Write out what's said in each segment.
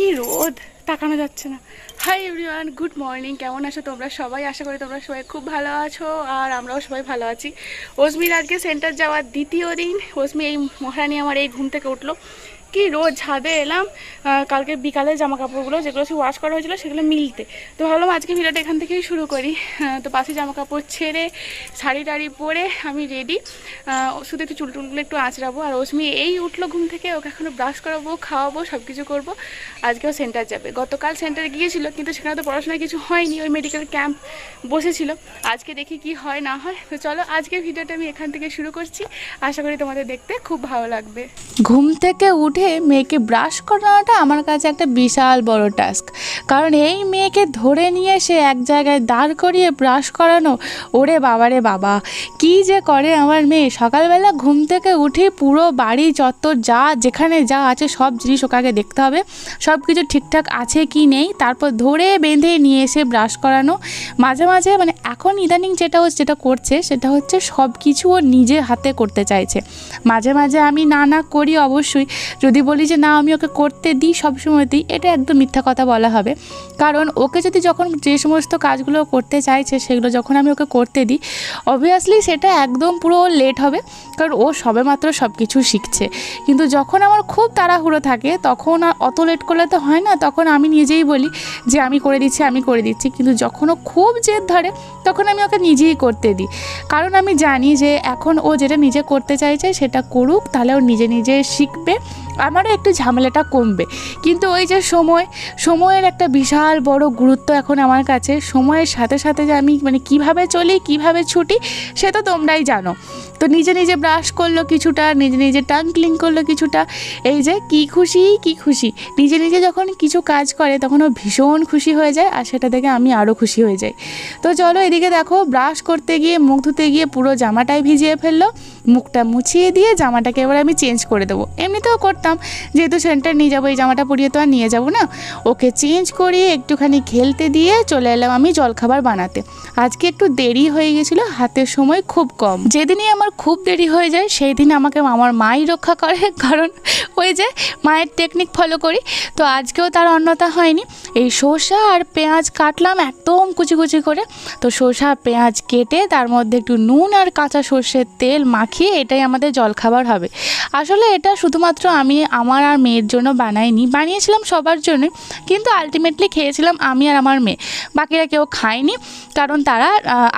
কি রোদ? তাকানো যাচ্ছে না। হাই এভরিওয়ান গুড মর্নিং কেমন আছো তোমরা সবাই? আশা করি তোমরা সবাই খুব ভালো আছো, আর আমরাও সবাই ভালো আছি। ওসমির আজকে সেন্টার যাওয়ার দ্বিতীয় দিন। ওসমি এই মহারানি আমার এই ঘুম থেকে উঠল। কি রোজ ছাদে এলাম কালকে বিকালে জামা কাপড়গুলো যেগুলো সে ওয়াশ করা হয়েছিল সেগুলো মিলতে। তো ভাবলাম আজকে ভিডিওটা এখান থেকেই শুরু করি। তো পাশে জামা কাপড় ছেড়ে, শাড়ি টাড়ি পরে আমি রেডি শুধু একটু চুল টুলগুলো একটু আঁচড়াবো। আর অসমি এই উঠল ঘুম থেকে, ওকে এখনও ব্রাশ করাবো, খাওয়াবো সব কিছু করব। আজকেও সেন্টার যাবে। গতকাল সেন্টারে গিয়েছিল, কিন্তু সেখানে তো পড়াশোনা কিছু হয়নি। ওই মেডিকেল ক্যাম্প বসেছিল। আজকে দেখি কি হয়, না হয়। তো চলো আজকে ভিডিওটা আমি এখান থেকে শুরু করছি। আশা করি তোমাদের দেখতে খুব ভালো লাগবে। ঘুম থেকে উঠে মেয়েকে ব্রাশ করানোটা আমার কাছে একটা বিশাল বড় টাস্ক কারণ এই মেয়েকে ধরে নিয়ে এসে এক জায়গায় দাঁড় করিয়ে ব্রাশ করানো, ওরে বাবারে বাবা, কি যে করে আমার মেয়ে। সকালবেলা ঘুম থেকে উঠে পুরো বাড়ি চত্বর যা যেখানে যা আছে সব জিনিস ওকে দেখতে হবে সব কিছু ঠিকঠাক আছে কি নেই, তারপর ধরে বেঁধে নিয়ে এসে ব্রাশ করানো। মাঝে মাঝে মানে এখন ইদানিং যেটা যেটা করছে সেটা হচ্ছে সব কিছু ও নিজে হাতে করতে চাইছে। মাঝে মাঝে আমি না না করি অবশ্যই যদি বলি যে, না, আমি ওকে করতে দিই সবসময় দিই এটা একদম মিথ্যা কথা বলা হবে। কারণ ওকে যদি যখন যে সমস্ত কাজগুলো করতে চাইছে, সেগুলো যখন আমি ওকে করতে দিই অবভিয়াসলি সেটা একদম পুরো লেট হবে, কারণ ও সবেমাত্র সব কিছু শিখছে। কিন্তু যখন আমার খুব তাড়াহুড়ো থাকে, তখন অত লেট করলে তো হয় না, তখন আমি নিজেই বলি যে, আমি করে দিচ্ছি, আমি করে দিচ্ছি। কিন্তু যখন ও খুব জেদ ধরে, তখন আমি ওকে নিজেই করতে দিই। কারণ আমি জানি যে, এখন ও যেটা নিজে করতে চাইছে, সেটা করুক, তাহলে ও নিজে নিজে শিখবে। আমারও একটু ঝামেলাটা কমবে। কিন্তু ওই যে সময়, সময়ের একটা বিশাল বড় গুরুত্ব এখন আমার কাছে। সময়ের সাথে সাথে যে আমি মানে কীভাবে চলি, কীভাবে ছুটি, সে তো তোমরাই জানো। তো নিজে নিজে ব্রাশ করল কিছুটা, নিজে নিজে টাং ক্লিন করল কিছুটা। এই যে কি খুশি কি খুশি। নিজে নিজে যখন কিছু কাজ করে, তখন ও ভীষণ খুশি হয়ে যায় আর সেটা দেখে আমি আরও খুশি হয়ে যাই। তো চলো এদিকে দেখো ব্রাশ করতে গিয়ে, মুখ ধুতে গিয়ে পুরো জামাটাই ভিজিয়ে ফেলল। মুখটা মুছিয়ে দিয়ে জামাটাকে এবার আমি চেঞ্জ করে দেবো। এমনিতেও করতাম। যেহেতু সেন্টার নিয়ে যাব, এই জামাটা পরিয়ে তো আর নিয়ে যাব না। ওকে চেঞ্জ করিয়ে একটুখানি খেলতে দিয়ে চলে এলাম আমি জলখাবার বানাতে। আজকে একটু দেরি হয়ে গেছিল, হাতের সময় খুব কম। যেদিনই আমার খুব দেরি হয়ে যায় সেই দিন আমাকে আমার মাই রক্ষা করে, কারণ ওই যে মায়ের টেকনিক ফলো করি। তো আজকেও তার অন্যতা হয়নি। এই শসা আর পেঁয়াজ কাটলাম একদম কুচি কুচি করে। তো শসা পেঁয়াজ কেটে তার মধ্যে একটু নুন আর কাঁচা সর্ষের তেল মাখিয়ে এটাই আমাদের জলখাবার হবে। আসলে এটা শুধুমাত্র আমি আমার আর মেয়ের জন্য বানাইনি। বানিয়েছিলাম সবার জন্য, কিন্তু আলটিমেটলি খেয়েছিলাম আমি আর আমার মেয়ে। বাকিরা কেউ খায়নি, কারণ তারা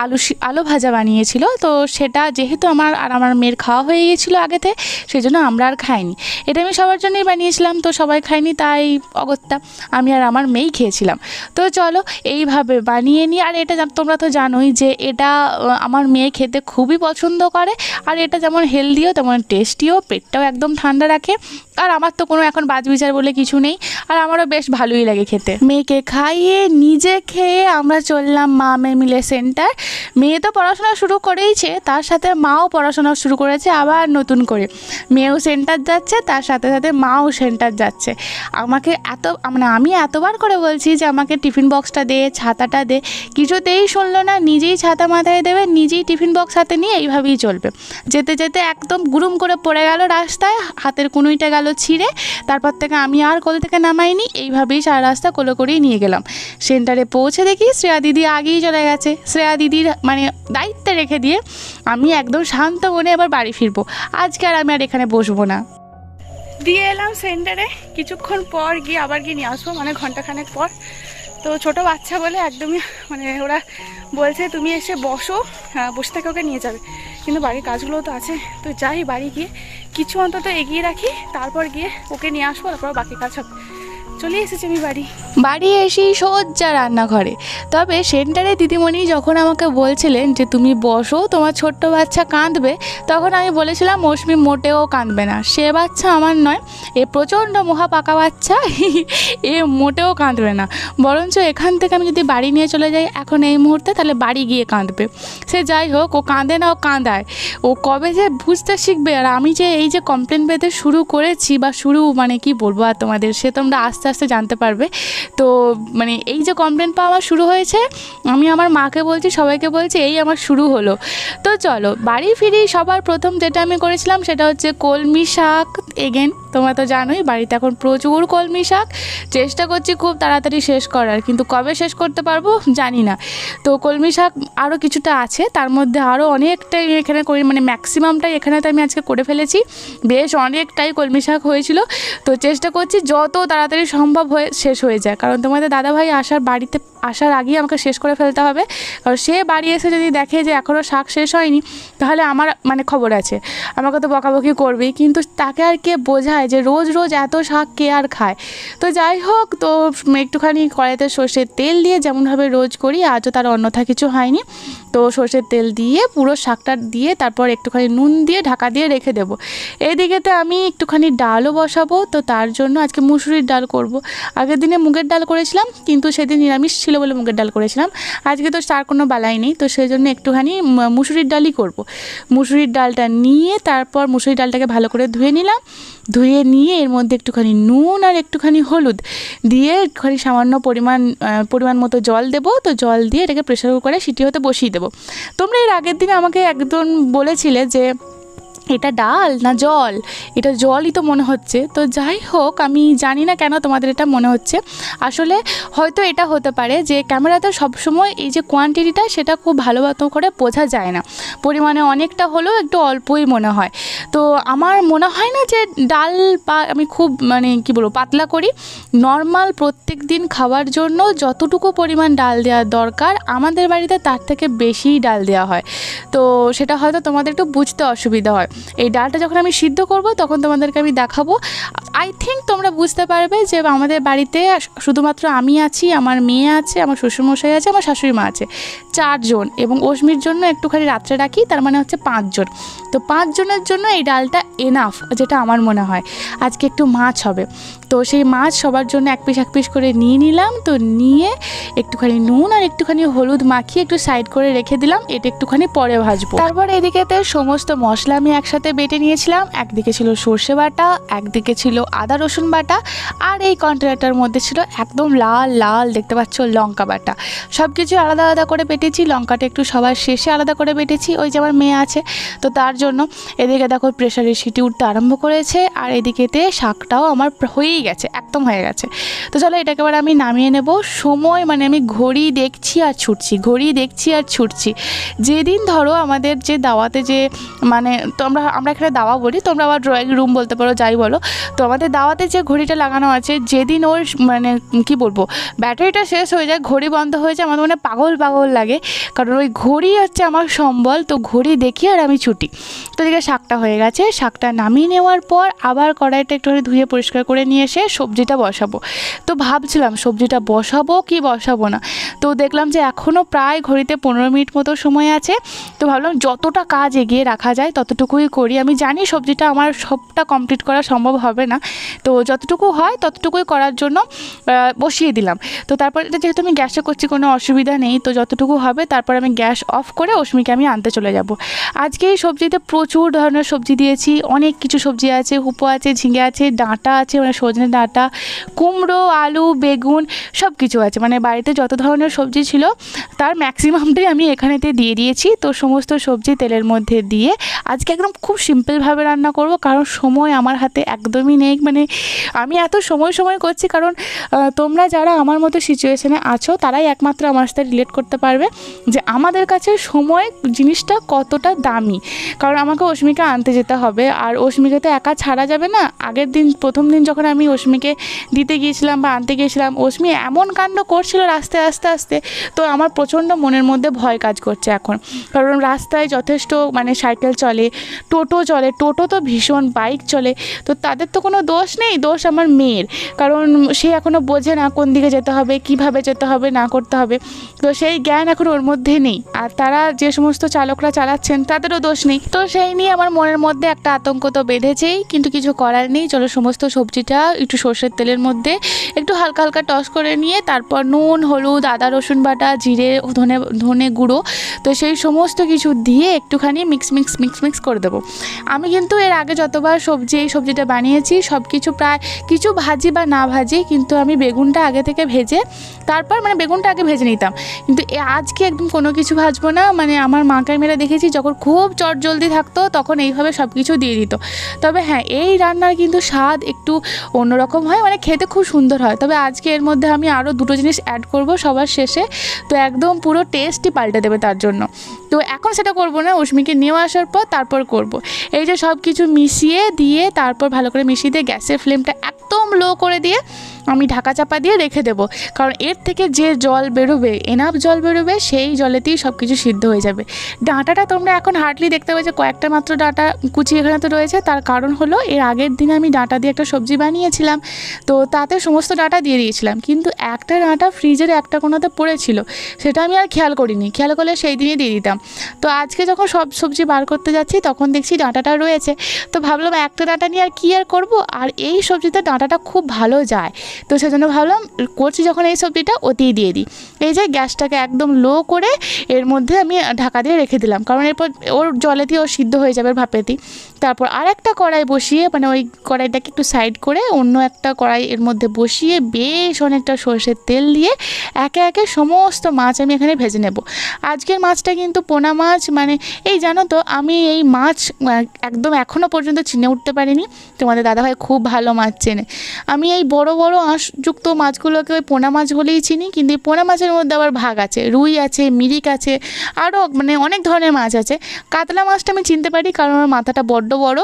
আলু আলু ভাজা বানিয়েছিল। তো সেটা যেহেতু আমার আর আমার মেয়ের খাওয়া হয়ে গিয়েছিল আগেতে সেই জন্য আমরা আর খাইনি। এটা আমি সবার জন্যই বানিয়েছিলাম, তো সবাই খায়নি তাই অগত্যা আমি আর আমার মেয়েই খেয়েছিলাম। তো চলো, এইভাবে বানিয়ে নিই। আর এটা তোমরা তো জানোই যে এটা আমার মেয়ে খেতে খুবই পছন্দ করে। আর এটা যেমন হেলদিও তেমন টেস্টিও পেটটাও একদম ঠান্ডা রাখে। আর আমার তো কোনো এখন বাজ বিচার বলে কিছু নেই, আর আমারও বেশ ভালোই লাগে খেতে। মেয়েকে খাইয়ে নিজে খেয়ে আমরা চললাম মা মেয়ে মিলে সেন্টার মেয়ে তো পড়াশোনা শুরু করেইছে, তার সাথে মাও পড়াশোনা শুরু করেছে, আবার নতুন করে। মেয়েও সেন্টার যাচ্ছে, তার সাথে সাথে মাও সেন্টার যাচ্ছে। আমাকে এত মানে আমি এতবার করে বলছি যে আমাকে টিফিন বক্সটা দে, ছাতাটা দে, কিছুতেই শুনলো না, নিজেই ছাতা মাথায় দেবে, নিজেই টিফিন বক্স হাতে নিয়ে এইভাবেই চলবে। যেতে যেতে একদম গুরুম করে পড়ে গেল রাস্তায়, হাতের কুনুইটা গেল ছিঁড়ে তারপর থেকে আমি আর কোলে থেকে নামাইনি। এইভাবেই সারা রাস্তা কোলো করেই নিয়ে গেলাম। সেন্টারে পৌঁছে দেখি শ্রেয়া দিদি আগেই চলে গেছে। শ্রেয়া দিদির মানে দায়িত্বে রেখে দিয়ে আমি একদম শান্ত মনে আবার বাড়ি ফিরবো। আজকে আর আমি আর এখানে বসবো না। দিয়ে এলাম সেন্টারে। কিছুক্ষণ পর গিয়ে আবার গিয়ে নিয়ে আসব মানে ঘন্টাখানেক পর। তো ছোট বাচ্চা বলে একদমই মানে ওরা বলছে তুমি এসে বসো হ্যাঁ, বসে থাকে ওকে নিয়ে যাবে। কিন্তু বাড়ির কাজগুলো তো আছে। তো যাই বাড়ি গিয়ে কিছু অন্তত এগিয়ে রাখি তারপর গিয়ে ওকে নিয়ে আসব তারপর বাকি কাজ হবে। চলে এসেছি আমি বাড়ি। বাড়ি এসেই সজ্জা রান্নাঘরে। তবে সেন্টারে দিদিমণি যখন আমাকে বলছিলেন যে তুমি বসো, তোমার ছোট্ট বাচ্চা কাঁদবে, তখন আমি বলেছিলাম, মৌসুমি মোটেও কাঁদবে না। সে বাচ্চা আমার নয়, এ প্রচণ্ড মহা পাকা বাচ্চা, এ মোটেও কাঁদবে না। বরঞ্চ এখান থেকে আমি যদি বাড়ি নিয়ে চলে যাই, এখন এই মুহূর্তে তাহলে বাড়ি গিয়ে কাঁদবে। সে যাই হোক, ও কাঁদে না, ও কাঁদায়। ও কবে যে বুঝতে শিখবে, আর আমি যে এই যে কমপ্লেন পেতে শুরু করেছি, বা শুরু মানে কি বলব আর তোমাদের, সে তোমরা আস্তে আস্তে জানতে পারবে। তো মানে এই যে কমপ্লেন পাওয়া শুরু হয়েছে, আমি আমার মাকে বলছি, সবাইকে বলছি, এই আমার শুরু হলো। তো চলো, বাড়ি ফিরি সবার প্রথম যেটা আমি করেছিলাম সেটা হচ্ছে কলমি শাক এগেন তোমরা তো জানোই, বাড়িতে এখন প্রচুর কলমি শাক। চেষ্টা করছি খুব তাড়াতাড়ি শেষ করার, কিন্তু কবে শেষ করতে পারব জানি না। তো কলমি শাক আরও কিছুটা আছে, তার মধ্যে আরও অনেকটাই এখানে করি মানে ম্যাক্সিমামটাই এখানে তো আমি আজকে করে ফেলেছি। বেশ অনেকটাই কলমি শাক হয়েছিল। তো চেষ্টা করছি যত তাড়াতাড়ি সম্ভব হয়ে, শেষ হয়ে যায়। কারণ তোমাদের দাদাভাই আসার বাড়িতে, আসার আগেই আমাকে শেষ করে ফেলতে হবে। কারণ সে বাড়ি এসে যদি দেখে যে এখনও শাক শেষ হয়নি, তাহলে আমার মানে খবর আছে। আমাকে তো বকাবকি করবেই, কিন্তু তাকে আর কে বোঝায় যে রোজ রোজ এত শাক কে আর খায়? তো যাই হোক, তো একটুখানি কড়াইতে সর্ষের তেল দিয়ে যেমনভাবে রোজ করি, আজও তার অন্যথা কিছু হয়নি। তো সর্ষের তেল দিয়ে, পুরো শাকটা দিয়ে, তারপর একটুখানি নুন দিয়ে ঢাকা দিয়ে রেখে দেবো। এদিকেতে আমি একটুখানি ডালও বসাবো, তো তার জন্য আজকে মুসুরির ডাল করব। আগের দিনে মুগের ডাল করেছিলাম, কিন্তু সেদিন নিরামিষ ছিল বলে মুগের ডাল করেছিলাম। আজকে তো তার কোনো বালাই নেই, তো সেই জন্য একটুখানি মুসুরির ডালই করব। মুসুরির ডালটা নিয়ে, তারপর মুসুরির ডালটাকে ভালো করে ধুয়ে নিলাম। ধুয়ে নিয়ে এর মধ্যে একটুখানি নুন আর একটুখানি হলুদ দিয়ে একটুখানি সামান্য পরিমাণ পরিমাণ মতো জল দেবো। তো জল দিয়ে এটাকে প্রেশার কুকারে সিটি হতে বসিয়ে দেবো। তোমরা এর আগের দিন আমাকে একজন বলেছিলে যে এটা ডাল না জল? এটা জলই তো মনে হচ্ছে। তো যাই হোক, আমি জানি না কেন তোমাদের এটা মনে হচ্ছে। আসলে হয়তো এটা হতে পারে যে ক্যামেরাতে সবসময় এই যে কোয়ান্টিটিটা সেটা খুব ভালো করে বোঝা যায় না। পরিমাণে অনেকটা হলেও একটু অল্পই মনে হয়। তো আমার মনে হয় না যে ডাল বা আমি খুব মানে কি বলব, পাতলা করি। নর্মাল প্রত্যেক দিন খাওয়ার জন্য যতটুকু পরিমাণ ডাল দেওয়ার দরকার, আমাদের বাড়িতে তার থেকে বেশিই ডাল দেওয়া হয়। তো সেটা হয়তো তোমাদের একটু বুঝতে অসুবিধা হয়। এই ডালটা যখন আমি সিদ্ধ করব, তখন তোমাদেরকে আমি দেখাবো। আই থিঙ্ক তোমরা বুঝতে পারবে যে আমাদের বাড়িতে শুধুমাত্র আমি আছি, আমার মেয়ে আছে, আমার শ্বশুরমশাই আছে, আমার শাশুড়ি মা আছে। চারজন এবং অশ্মির জন্য একটুখানি রাত্রে রাখি, তার মানে হচ্ছে পাঁচজন। তো পাঁচজনের জন্য এই ডালটা এনাফ যেটা আমার মনে হয়। আজকে একটু মাছ হবে। তো সেই মাছ সবার জন্য এক পিস এক পিস করে নিয়ে নিলাম। তো নিয়ে একটুখানি নুন আর একটুখানি হলুদ মাখিয়ে একটু সাইড করে রেখে দিলাম। এটা একটুখানি পরে ভাজবো। তারপর এদিকেতে সমস্ত মশলা আমি একসাথে বেটে নিয়েছিলাম। একদিকে ছিল সর্ষে বাটা, একদিকে ছিল আদা, রসুন বাটা আর এই কন্টেনারটার মধ্যে ছিল একদম লাল লাল দেখতে পাচ্ছ লঙ্কা বাটা। সব কিছু আলাদা আলাদা করে বেটেছি। লঙ্কাটা একটু সবার শেষে আলাদা করে বেটেছি। ওই যে আমার মেয়ে আছে। তো তার জন্য এদিকে দেখো প্রেশারের সিটি উঠতে আরম্ভ করেছে। আর এদিকেতে শাকটাও আমার হয়েই গেছে, একদম হয়ে গেছে। তো চলো এটাকে এবার আমি নামিয়ে নেব। সময় মানে আমি ঘড়ি দেখছি আর ছুটছি, ঘড়ি দেখছি আর ছুটছি। যেদিন ধরো আমাদের যে দাওয়াতে যে মানে তোমরা, আমরা এখানে দাওয়া বলি, তোমরা আবার ড্রয়িং রুম বলতে পারো, যাই বলো। তো আমাদের দাওয়াতে যে ঘড়িটা লাগানো আছে, যেদিন ওর মানে কি বলব, ব্যাটারিটা শেষ হয়ে যায়, ঘড়ি বন্ধ হয়ে যায় আমার মানে পাগল পাগল লাগে। কারণ ওই ঘড়ি হচ্ছে আমার সম্বল, তো ঘড়ি দেখি আর আমি ছুটি। তো এদিকে শাকটা হয়ে গেছে, শাকটা নামিয়ে নেওয়ার পর আবার কড়াইটা একটু ধুয়ে পরিষ্কার করে নিয়ে এসে সবজিটা বসাবো। তো ভাবছিলাম সবজিটা বসাবো কি বসাবো না। তো দেখলাম যে এখনও প্রায় ঘড়িতে পনেরো মিনিট মতো সময় আছে। তো ভাবলাম যতটা কাজ এগিয়ে রাখা যায় ততটুকুই করি। আমি জানি সবজিটা আমার সবটা কমপ্লিট করা সম্ভব হবে না। তো যতটুকু হয় ততটুকুই করার জন্য বসিয়ে দিলাম। তো তারপর এটা যেহেতু আমি গ্যাসে করছি কোনো অসুবিধা নেই, তো যতটুকু হবে তারপর আমি গ্যাস অফ করে অশ্মিকে আমি আনতে চলে যাব। আজকে এই সবজিতে প্রচুর ধরনের সবজি দিয়েছি। অনেক কিছু সবজি আছে, হুপো আছে, ঝিঙে আছে, ডাঁটা আছে মানে সজনে ডাঁটা, কুমড়ো, আলু, বেগুন সব কিছু আছে। মানে বাড়িতে যত ধরনের সবজি ছিল, তার ম্যাক্সিমামটাই আমি এখানেতে দিয়ে দিয়েছি। তো সমস্ত সবজি তেলের মধ্যে দিয়ে আজকে একদম খুব সিম্পলভাবে রান্না করব, কারণ সময় আমার হাতে একদমই নেই। মানে আমি এত সময় সময় করছি, কারণ তোমরা যারা আমার মতো সিচুয়েশানে আছো, তারাই একমাত্র আমার সাথে রিলেট করতে পারবে যে আমাদের কাছে সময় জিনিসটা কতটা দামি। কারণ আমাকে অস্মিকা আনতে যেতে হবে, আর অস্মিকে তো একা ছাড়া যাবে না। আগের দিন, প্রথম দিন যখন আমি অস্মিকে দিতে গিয়েছিলাম বা আনতে গিয়েছিলাম অশ্মি এমন কাণ্ড করছিল রাস্তায় আস্তে আস্তে, তো আমার প্রচণ্ড মনের মধ্যে ভয় কাজ করছে এখন। কারণ রাস্তায় যথেষ্ট মানে সাইকেল চলে, টোটো চলে, টোটো তো ভীষণ, বাইক চলে, তো তাদের তো কোনো দোষ নেই, দোষ আমার মেয়ের। কারণ সে এখনও বোঝে না কোন দিকে যেতে হবে, কীভাবে যেতে হবে, না করতে হবে। তো সেই জ্ঞান এখন ওর মধ্যে নেই। আর তারা যে সমস্ত চালকরা চালাচ্ছেন, তাদেরও দোষ নেই। তো সেই নিয়ে আমার মনের মধ্যে একটা আতঙ্ক তো বেঁধেছেই, কিন্তু কিছু করার নেই। চলো সমস্ত সবজিটা একটু সর্ষের তেলের মধ্যে একটু হালকা হালকা টস করে নিয়ে তারপর নুন, হলুদ, আদা, রসুন বাটা, জিরে, ধনে ধনে গুঁড়ো, তো সেই সমস্ত কিছু দিয়ে একটুখানি মিক্স মিক্স মিক্স মিক্স করে দেবো। আমি কিন্তু এর আগে যতবার সবজি, এই সবজিটা বানিয়েছি সব কিছু প্রায় কিছু ভাজি বা না ভাজি, কিন্তু আমি বেগুনটা আগে থেকে ভেজে, তারপর মানে বেগুনটা আগে ভেজে নিতাম। কিন্তু আজকে একদম কোনো কিছু ভাজবো না মানে আমার মাকে মেয়েরা দেখেছি, যখন খুব চট জলদি থাকতো, তখন এইভাবে সব কিছু দিয়ে দিত। তবে হ্যাঁ এই রান্নার কিন্তু স্বাদ একটু অন্যরকম হয় মানে খেতে খুব সুন্দর হয়। তবে আজকে এর মধ্যে আমি আরও দুটো জিনিস অ্যাড করব সবার শেষে। তো একদম পুরো টেস্টই পাল্টে দেবে তার জন্য। তো এখন সেটা করব না, উষ্মিকে নিয়ে আসার পর তারপর করব। এই যে সব কিছু মিশিয়ে দিয়ে তারপর ভালো করে মিশিয়ে দিয়ে গ্যাসের ফ্লেমটা একদম লো করে দিয়ে আমি ঢাকা চাপা দিয়ে রেখে দেবো। কারণ এর থেকে যে জল বেরোবে এনাফ জল বেরোবে, সেই জলেতেই সব কিছু সিদ্ধ হয়ে যাবে। ডাঁটাটা তোমরা এখন হার্ডলি দেখতে পাবে যে কয়েকটা মাত্র ডাঁটা কুচি এখানে তো রয়েছে। তার কারণ হলো, এর আগের দিনে আমি ডাঁটা দিয়ে একটা সবজি বানিয়েছিলাম। তো তাতে সমস্ত ডাঁটা দিয়ে দিয়েছিলাম। কিন্তু একটা ডাঁটা ফ্রিজের একটা কোনোতে পড়েছিল। সেটা আমি আর খেয়াল করিনি। খেয়াল করলে সেই দিনই দিয়ে দিতাম। তো আজকে যখন সব সবজি বার করতে যাচ্ছি, তখন দেখছি ডাঁটাটা রয়েছে। তো ভাবলাম একটা ডাঁটা নিয়ে আর কী আর করব? আর এই সবজিতে ডাঁটাটা খুব ভালো যায়। তো সেজন্য ভাবলাম, করছি যখন এই সবজিটা ওতেই দিয়ে দিই। এই যে গ্যাসটাকে একদম লো করে এর মধ্যে আমি ঢাকা দিয়ে রেখে দিলাম, কারণ এরপর ওর জলেতেই ও সিদ্ধ হয়ে যাবে ভাপেতেই। তারপর আর একটা কড়াই বসিয়ে মানে ওই কড়াইটাকে একটু সাইড করে অন্য একটা কড়াই এর মধ্যে বসিয়ে বেশ অনেকটা সর্ষের তেল দিয়ে একে একে সমস্ত মাছ আমি এখানে ভেজে নেব। আজকের মাছটা কিন্তু পোনা মাছ মানে এই জানো তো, আমি এই মাছ একদম এখনও পর্যন্ত চিনে উঠতে পারিনি। তোমাদের দাদাভাই খুব ভালো মাছ চেনে। আমি এই বড় বড় আঁশযুক্ত মাছগুলোকে ওই পোনা মাছ বলেই চিনি, কিন্তু পোনা মাছের মধ্যে আবার ভাগ আছে, রুই আছে, মিরিক আছে আরও মানে অনেক ধরনের মাছ আছে। কাতলা মাছটা আমি চিনতে পারি কারণ আমার মাথাটা বড্ড বড়,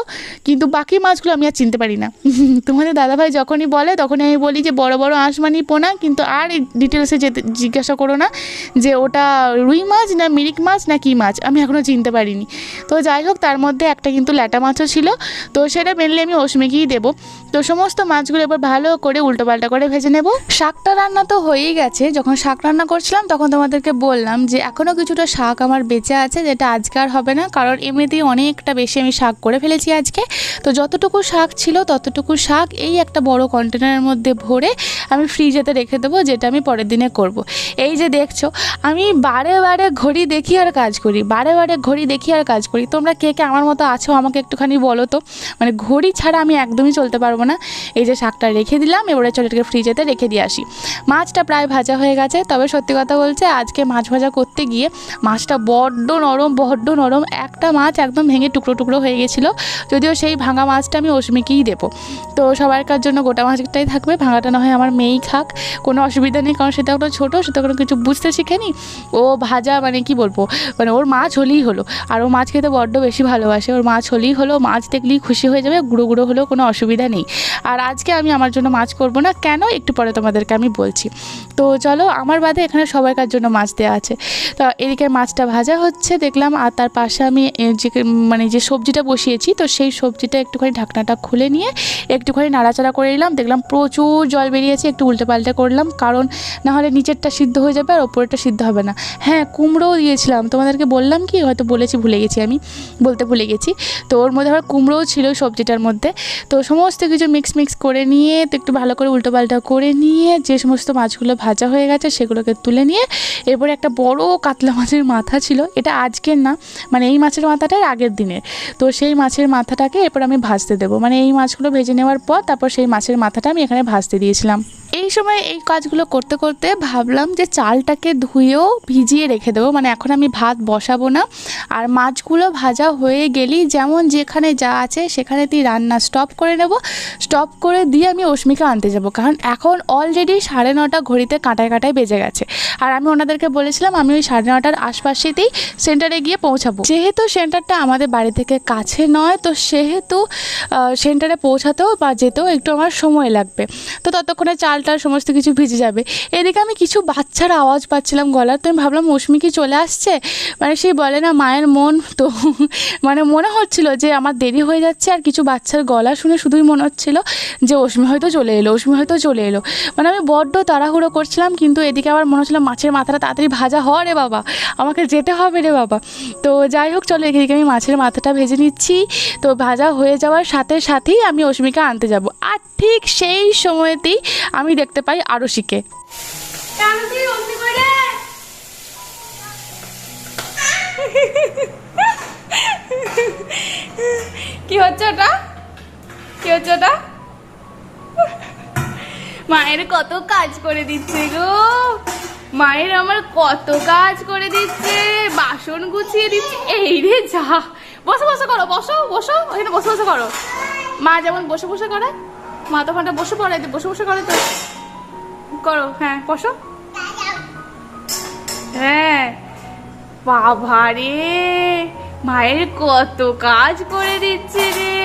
কিন্তু বাকি মাছগুলো আমি আর চিনতে পারি না। তোমাদের দাদাভাই যখনই বলে তখনই আমি বলি যে বড় বড় আঁশ মানি পোনা, কিন্তু আর ডিটেলসে যেতে জিজ্ঞাসা করো না যে ওটা রুই মাছ না মিরিক মাছ না কী মাছ, আমি এখনও চিনতে পারিনি। তো যাই হোক, তার মধ্যে একটা কিন্তু ল্যাটা মাছও ছিল, তো সেটা মেনলি আমি ওসমেকেই দেবো। তো সমস্ত মাছগুলো এবার ভালো করে উল্টোপাল্টা করে ভেজে নেব। শাকটা রান্না তো হয়েই গেছে। যখন শাক রান্না করছিলাম, তখন তোমাদেরকে বললাম যে এখনও কিছুটা শাক আমার বেঁচে আছে, যেটা আজকে আর হবে না, কারণ এমনিতেই অনেকটা বেশি আমি শাক করে ফেলেছি আজকে। তো যতটুকু শাক ছিল, ততটুকু শাক এই একটা বড় কন্টেনারের মধ্যে ভরে আমি ফ্রিজেতে রেখে দেবো, যেটা আমি পরের দিনে করব। এই যে দেখছ, আমি বারে বারে ঘড়ি দেখি আর কাজ করি, বারে বারে ঘড়ি দেখি আর কাজ করি। তোমরা কে কে আমার মতো আছো, আমাকে একটুখানি বলো তো। মানে ঘড়ি ছাড়া আমি একদমই চলতে পারব না। এই যে শাকটা রেখে দিলাম, এবারে চলে এটাকে ফ্রিজেতে রেখে দিয়ে আসি। মাছটা প্রায় ভাজা হয়ে গেছে, তবে সত্যি কথা বলছে আজকে মাছ ভাজা করতে গিয়ে মাছটা বড্ড নরম বড্ড নরম। একটা মাছ একদম ভেঙে টুকরো টুকরো হয়ে গেছিল, যদিও সেই ভাঙা মাছটা আমি অস্মিকেই দেবো। তো সবারকার জন্য গোটা মাছটাই থাকবে, ভাঙাটা না হয় আমার মেয়েই খাক। কোনো অসুবিধা নেই, কারণ সেটা কোনো ছোটো, সেটা কোনো কিছু বুঝতে শিখেনি। ও ভাজা মানে কি বলব? মানে ওর মাছ হলেই হলো। আর ও মাছ খেতে বড্ড বেশি ভালোবাসে। ওর মাছ হলেই হলো, মাছ দেখলেই খুশি হয়ে যাবে, গুঁড়ো গুঁড়ো হলেও কোনো অসুবিধা নেই। আর আজকে আমি আমার জন্য মাছ করব না, কেন? একটু পরে তোমাদেরকে আমি বলছি। তো চলো, আমার বাদে এখানে সবাইকার জন্য মাছ দেওয়া আছে। তো এদিকে মাছটা ভাজা হচ্ছে, দেখলাম আর তার পাশে আমি যে মানে যে সবজিটা বসিয়েছি, তো সেই সবজিটা একটুখানি ঢাকনাটা খুলে নিয়ে একটুখানি নাড়াচাড়া করে নিলাম। দেখলাম প্রচুর জল বেরিয়েছে, একটু উল্টে পাল্টে করলাম, কারণ না হলে নিচেরটা সিদ্ধ হয়ে যাবে আর ওপরেরটা সিদ্ধ হবে না। হ্যাঁ কুমড়োও দিয়েছিলাম, তোমাদেরকে বললাম কি, হয়তো বলেছি, ভুলে গেছি আমি, বলতে ভুলে গেছি। তো ওর মধ্যে আবার কুমড়োও ছিল সবজিটার মধ্যে। তো সমস্ত কিছু মিক্স মিক্স করে নিয়ে, তো একটু ভালো করে উল্টো পাল্টা করে নিয়ে, যে সমস্ত মাছগুলো ভাজা হয়ে গেছে সেগুলোকে তুলে নিয়ে, এরপরে একটা বড় কাতলা মাছের মাথা ছিল, এটা আজকের না মানে এই মাছের মাথাটার আগের দিনে তো সেই মাছের মাথাটাকে এরপর আমি ভাজতে দেবো। মানে এই মাছগুলো ভেজে নেওয়ার পর, তারপর সেই মাছের মাথাটা আমি এখানে ভাজতে দিয়েছিলাম। এই সময় এই কাজগুলো করতে করতে ভাবলাম যে চালটাকে ধুয়েও ভিজিয়ে রেখে দেবো। মানে এখন আমি ভাত বসাবো না। আর মাছগুলো ভাজা হয়ে গেলেই যেমন যেখানে যা আছে সেখানেতেই রান্না স্টপ করে নেব। স্টপ করে দিয়ে আমি অস্মিকা আনতে যাব। কারণ এখন অলরেডি সাড়ে নটা ঘড়িতে কাঁটায় কাঁটায় বেজে গেছে। আর আমি ওনাদেরকে বলেছিলাম, আমি ওই সাড়ে নটার আশপাশেতেই সেন্টারে গিয়ে পৌঁছাবো। যেহেতু সেন্টারটা আমাদের বাড়ি থেকে কাছে নয়, তো সেহেতু সেন্টারে পৌঁছাতেও বা যেতেও একটু আমার সময় লাগবে। তো ততক্ষণে চাল টাল সমস্ত কিছু ভিজে যাবে। এদিকে আমি কিছু বাচ্চার আওয়াজ পাচ্ছিলাম গলার, তো আমি ভাবলাম মৌসুমি কি চলে আসছে? মানে সেই বলে, না, মায়ের মন তো মানে মনে হচ্ছিল যে আমার দেরি হয়ে যাচ্ছে আর কিছু বাচ্চার গলা শুনে শুধুই মনে হচ্ছিল যে অশ্মি হয়তো চলে এলো অশ্মি হয়তো চলে এলো। মানে আমি বড্ড তাড়াহুড়ো করছিলাম, কিন্তু এদিকে আবার মনে হচ্ছিল মাছের মাথাটা তাড়াতাড়ি ভাজা হয় রে বাবা, আমাকে যেতে হবে রে বাবা। তো যাই হোক, চলো এদিকে আমি মাছের মাথাটা ভেজে নিচ্ছি। তো ভাজা হয়ে যাওয়ার সাথে সাথেই আমি অশ্মিকে আনতে যাব। আর ঠিক সেই সময়তেই আমি দেখতে পাই আরশিকে। কি হচ্ছে ওটা? কি হচ্ছে ওটা? মায়ের কত কাজ করে দিচ্ছে গো। মায়ের আমার কত কাজ করে দিচ্ছে। বাসন গুছিয়ে দিচ্ছে। এই রে যা। বসো বসো করো, বসো বসো। ওখানে বসে বসে করো। মা যেমন বসে বসে করে মা তো ওখানটা বসে পড়ে বসে বসে করে তো করো হ্যাঁ বসো। হ্যাঁ। বাবা রে, মায়ের কত কাজ করে দিচ্ছে রে।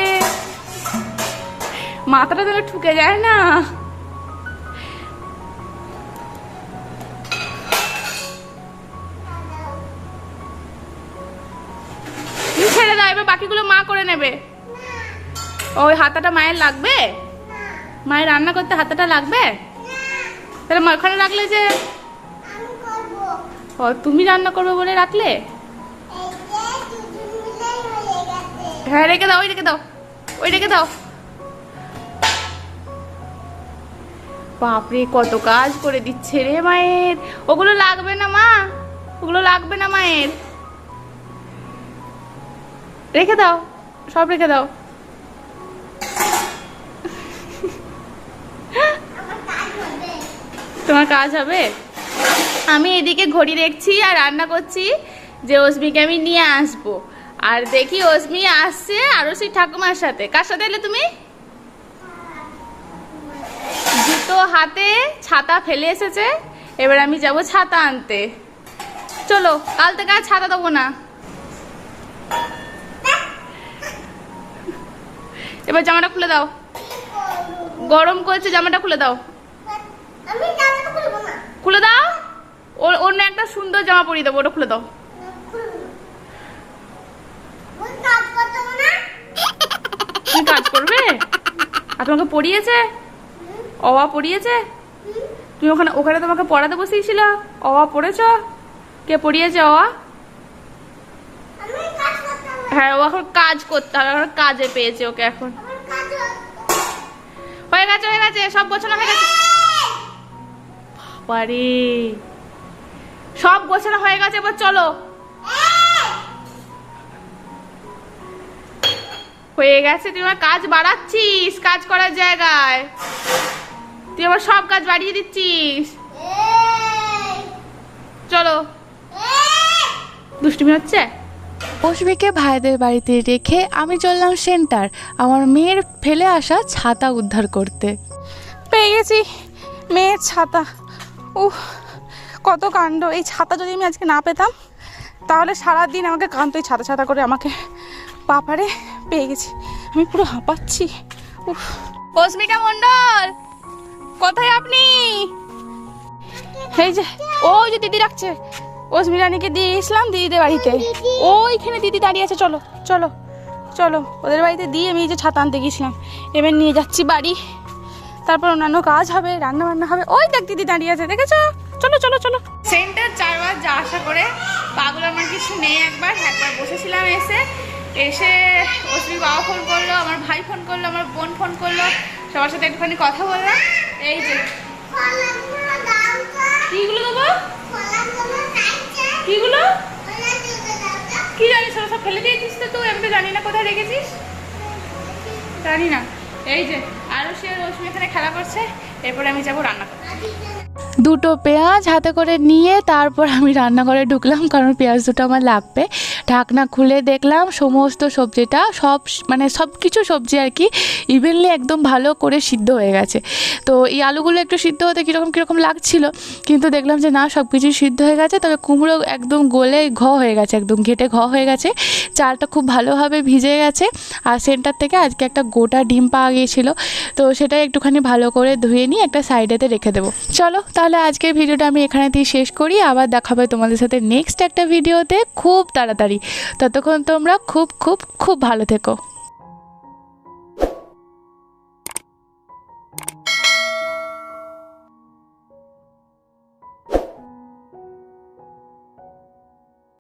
মাথাটা তাহলে ঠুকে যায় না। ছেড়ে দাও, এবার বাকিগুলো মা করে নেবে। ওই হাতাটা মায়ের লাগবে? মায়ের রান্না করতে হাতাটা লাগবে? তাহলে মা ওখানে রাখলে যে ও তুমি রান্না করবে বলে রাখলে? হ্যাঁ রেখে দাও ওই রেখে দাও ওই রেখে দাও। বাপরে কত কাজ করে দিচ্ছে রে মায়ের। ওগুলো লাগবে না মা ওগুলো লাগবে না মায়ের। রেখে দাও সব রেখে দাও। তোমার কাজ হবে? আমি এদিকে ঘড়ি দেখছি আর রান্না করছি, যে অসমিকে আমি নিয়ে আসব। আর দেখি অসমি আসছে আরও সেই ঠাকুমার সাথে। কার সাথে এলে তুমি? জুতো হাতে ছাতা ফেলে এসেছে, এবার আমি যাব ছাতা আনতে। চলো, কাল থেকে আর ছাতা দেবো না। এবার জামাটা খুলে দাও। গরম করেছে, জামাটা খুলে দাও আমি জামাটা খুলবো না খুলে দাও। ওর অন্য একটা সুন্দর জামা পরিয়ে দেবো, ওটা খুলে দাও। কাজ করবে? আর তোমাকে পড়িয়েছে অওয়া পড়িয়েছে তুমি ওখানে ওখানে তোমাকে পড়াতে বসিয়েছিল। অওয়া পড়েছ? কে পড়িয়েছে অওয়া? হ্যাঁ ও এখন কাজ করতে হবে কাজে পেয়েছে ওকে এখন। হয়ে গেছে হয়ে গেছে, সব গোছানো হয়ে গেছে। বাবারে সব গোছানো হয়ে গেছে এবার চলো। হয়ে গেছে তুই আমার কাজ বাড়াচ্ছিস কাজ করার জায়গায়। তুই আমার সব কাজ বাড়িয়ে দিচ্ছিস। চলো। দুষ্টুমি হচ্ছে? অশ্মিকে ভাইদের বাড়িতে রেখে আমি চললাম সেন্টার আমার মেয়ের ফেলে আসা ছাতা উদ্ধার করতে। পেয়ে গেছি মেয়ের ছাতা। উহ, কত কাণ্ড। এই ছাতা যদি আমি আজকে না পেতাম, তাহলে সারা দিন আমাকে কান্ত এই ছাতা ছাতা করে আমাকে পাপারে পেয়ে গেছি। আমি পুরো হাঁপাচ্ছি। উফ অস্মিকা মণ্ডল, কোথায় আপনি? এই যে, ওই যে দিদি রাখছে অস্মি রানীকে দিয়ে এসলাম দিদিদের বাড়িতে। ওইখানে দিদি দাঁড়িয়ে আছে, চলো চলো চলো। ওদের বাড়িতে দিয়ে আমি এই যে ছাতা আনতে গিয়েছিলাম। এবার নিয়ে যাচ্ছি বাড়ি। তারপর অন্যান্য কাজ হবে রান্না বান্না হবে। ওই দেখ দিদি দাঁড়িয়ে আছে, দেখেছ? চলো চলো চলো। সেন্টার চারবার যা আশা করে পাগল আমার কিছু নেই একবার। একবার বসেছিলাম এসে এসে অশ্বিনী বাবা ফোন করল, আমার ভাই ফোন করল, আমার বোন ফোন করল। সবার সাথে একটুখানি কথা বললাম। এই যে। কিগুলো দেবো? কিগুলো? কি জানিস সব ফেলে দিয়েছিস তো তুই? আমি তো জানি না কোথায় রেখেছিস। জানি না। এই যে। দুটো পেঁয়াজ হাতে করে নিয়ে তারপর আমি রান্নাঘরে ঢুকলাম, কারণ পেঁয়াজ দুটো আমার লাগবে। ঢাকনা খুলে দেখলাম, সমস্ত সবজিটা সব মানে সব কিছু সবজি আর কি ইভেনলি একদম ভালো করে সিদ্ধ হয়ে গেছে। তো এই আলুগুলো একটু সিদ্ধ হতে কীরকম কীরকম লাগছিল, কিন্তু দেখলাম যে না, সব কিছু সিদ্ধ হয়ে গেছে, তবে কুমড়ো একদম গলে ঘ হয়ে গেছে, একদম ঘেটে ঘ হয়ে গেছে। চালটা খুব ভালোভাবে ভিজে গেছে, আর সেন্টার থেকে আজকে একটা গোটা ডিম পাওয়া গিয়েছিল। তো সেটা একটুখানি ভালো করে ধুয়ে নিয়ে একটা সাইডেতে রেখে দেবো। চলো, তাহলে আজকের ভিডিওটা আমি এখানে দিয়ে শেষ করি। আবার দেখাবে তোমাদের সাথে নেক্সট একটা ভিডিওতে খুব তাড়াতাড়ি। ততক্ষণ তোমরা খুব খুব খুব ভালো থেকো।